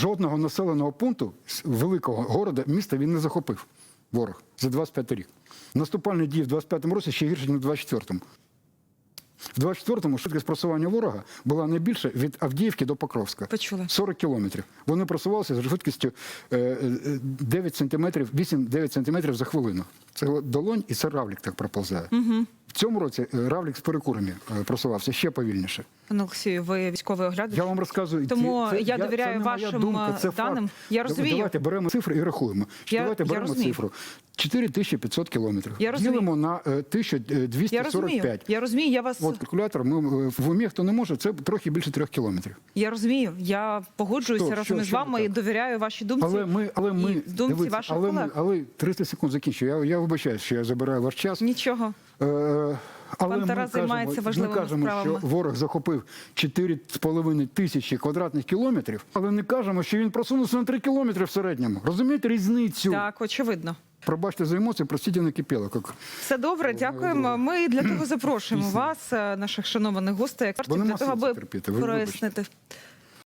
жодного населеного пункту з великого города, міста він не захопив. Ворог за 25 рік. Наступальні дії в 25-му році ще гірше, ніж в 24-му. В 24-му швидкість просування ворога була найбільша від Авдіївки до Покровська. Почули. 40 кілометрів. Вони просувалися за швидкістю е, е, 9 сантиметрів, 8-9 сантиметрів за хвилину. Це долонь і це равлік так проползає. Угу. Цьому році е, равлік з перекурами е, просувався ще повільніше. Пане Олексію, ви військовий оглядач. Я вам розказую. Тому ці- я довіряю це не моя вашим, думка, це е, даним. Факт. Я розумію. Давайте беремо цифри і рахуємо. Я- давайте я беремо розумію. цифру. 4500 кілометрів. Я розумію. Ділимо на е, Я розумію. 1245. Я розумію. Я вас От калькулятор, ми в умі, хто не може, це трохи більше трьох кілометрів. я розумію. Я погоджуюся Що? разом Що? із вами і довіряю вашій думці. Але ми, але ми і думці дивіться, ваших але, колег. ми, але 300 секунд закінчу. Я, я вибачаюсь, що я забираю ваш час. Нічого. Е, але Пан ми Тарас кажемо, ми кажемо, справами. що ворог захопив 4,5 тисячі квадратних кілометрів, але не кажемо, що він просунувся на 3 кілометри в середньому. Розумієте різницю? Так, очевидно. Пробачте за емоції, простите, накипіло. Як... Все добре, дякуємо. Ми для того запрошуємо вас, е, наших шанованих гостей, експертів, Бо для того, аби прояснити